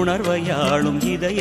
உணர்வையாளும் இதய